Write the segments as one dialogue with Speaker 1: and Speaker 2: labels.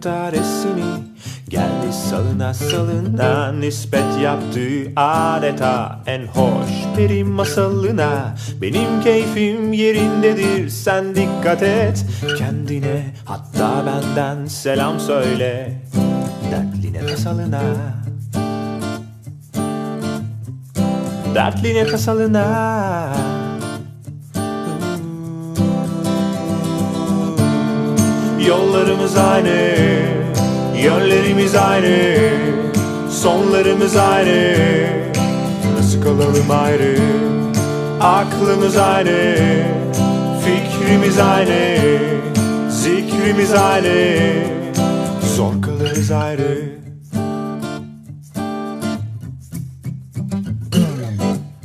Speaker 1: kentaresini Geldi salına salına nispet yaptı adeta. En hoş peri masalına Benim keyfim yerindedir sen dikkat et. Kendine Hatta benden selam söyle. Dertline tasalına. Dertline tasalına Yollarımız aynı Yönlerimiz aynı Sonlarımız aynı. Nasıl kalalım ayrı Aklımız aynı Fikrimiz aynı Zikrimiz aynı. Zor kalırız ayrı.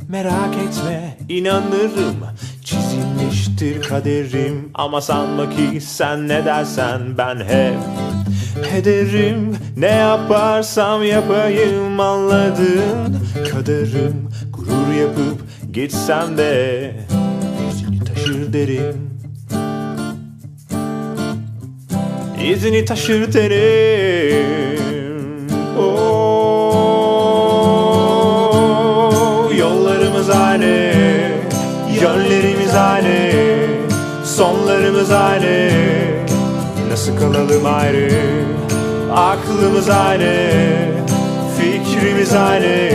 Speaker 1: Merak etme inanırım Çizilmiştir kaderim. Ama sanma ki sen ne dersen ben hep Ederim ne yaparsam yapayım anladın Kaderim gurur yapıp gitsem de İzini taşır derim. İzini taşır derim Sonlarımız aynı. Nasıl kalalım ayrı? Aklımız aynı. Fikrimiz aynı.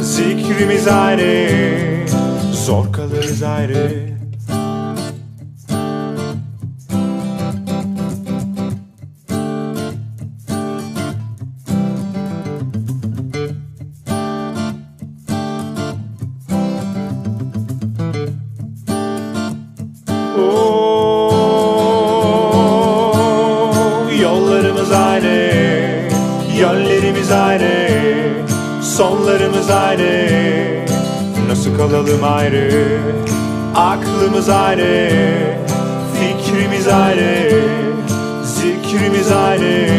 Speaker 1: Zikrimiz aynı. Zor kalırız ayrı Başlarımız ayrı, sonlarımız ayrı. Nasıl kalalım ayrı, aklımız ayrı Fikrimiz ayrı, zikrimiz ayrı.